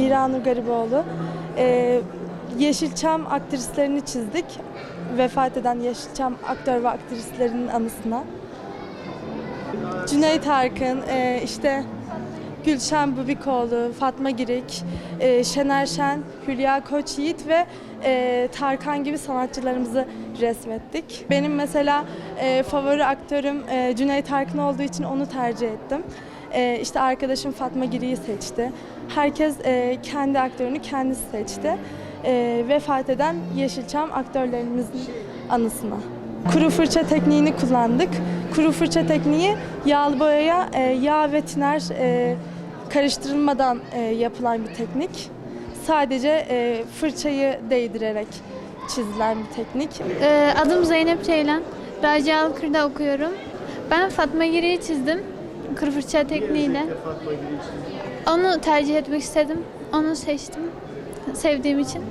İranur Gariboğlu. Ee, Yeşilçam aktrislerini çizdik. Vefat eden Yeşilçam aktör ve aktrislerinin anısına. Cüneyt Arkın, e, işte Gülşen Bubikoğlu, Fatma Girik, e, Şener Şen, Hülya Koçyiğit ve e, Tarkan gibi sanatçılarımızı resmettik. Benim mesela e, favori aktörüm e, Cüneyt Arkın olduğu için onu tercih ettim. E, işte arkadaşım Fatma Girik'i seçti. Herkes e, kendi aktörünü kendisi seçti. E, vefat eden Yeşilçam aktörlerimizin anısına. Kuru fırça tekniğini kullandık. Kuru fırça tekniği yağlı boyaya e, yağ ve tiner e, karıştırılmadan e, yapılan bir teknik. Sadece fırçayı değdirerek çizilen bir teknik. Ee, adım Zeynep Ceylan. Raci Alkır'da okuyorum. Ben Fatma Giri'yi çizdim kır fırça tekniğiyle. Onu tercih etmek istedim. Onu seçtim. Sevdiğim için.